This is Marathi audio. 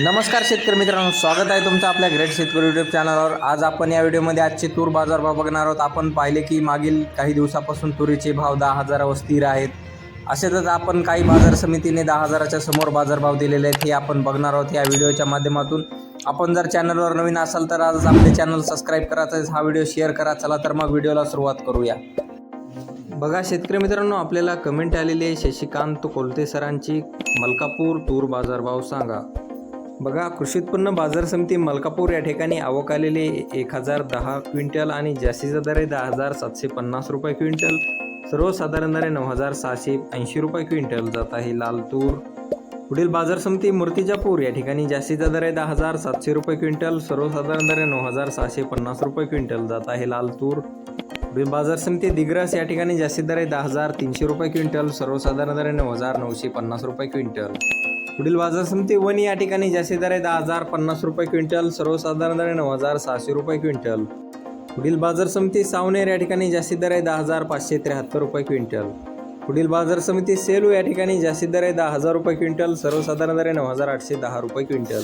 नमस्कार शेतकरी मित्रांनो स्वागत आहे तुमचं आपल्या ग्रेट शेतकरी युट्यूब चॅनलवर आज आपण या व्हिडिओमध्ये आजचे तूर बाजारभाव बघणार आहोत. आपण पाहिले की मागील काही दिवसापासून तुरीचे भाव दहा हजारावर स्थिर आहेत. असेच आपण काही बाजार समितीने दहा हजाराच्या समोर बाजारभाव दिलेले आहेत हे आपण बघणार आहोत या व्हिडिओच्या माध्यमातून. आपण जर चॅनलवर नवीन असाल तर आज आपले चॅनल सबस्क्राईब करायचं हा व्हिडिओ शेअर करा. चला तर मग व्हिडिओला सुरुवात करूया. बघा शेतकरी मित्रांनो आपल्याला कमेंट आलेली आहे शशिकांत कोलते सरांची. मलकापूर तूर बाजारभाव सांगा. बघा कृषी उत्पन्न बाजार समिती मलकापूर या ठिकाणी आवक आलेले एक हजार दहा क्विंटल आणि जास्तीचा दर आहे दहा हजार सातशे पन्नास रुपये क्विंटल. सर्वसाधारण दर आहे नऊ हजार सहाशे ऐंशी रुपये क्विंटल जात आहे लाल तूर. पुढील बाजार समिती मूर्तिजापूर या ठिकाणी जास्तीचा दर आहे दहा हजार सातशे रुपये क्विंटल. सर्वसाधारण दर आहे नऊ हजार सहाशे पन्नास रुपये क्विंटल जात आहे लाल तूर. पुढील बाजार समिती दिग्रस या ठिकाणी जास्तीत दर आहे दहा हजार तीनशे रुपये क्विंटल. सर्वसाधारण दर आहे नऊ हजार नऊशे पन्नास रुपये क्विंटल. पुढील बाजार समिती वणी या ठिकाणी जास्ती दर आहे दहा हजार पन्नास रुपये क्विंटल सर्वसाधारण दर आहे नऊ हजार सहाशे रुपये क्विंटल. पुढील बाजार समिती सावनेर या ठिकाणी जास्ती दर आहे दहा हजार पाचशे त्र्याहत्तर रुपये क्विंटल. पुढील बाजार समिती सेलू या ठिकाणी जास्ती दर आहे दहा हजार रुपये क्विंटल सर्वसाधारण दर आहे नऊ हजार आठशे दहा रुपये क्विंटल.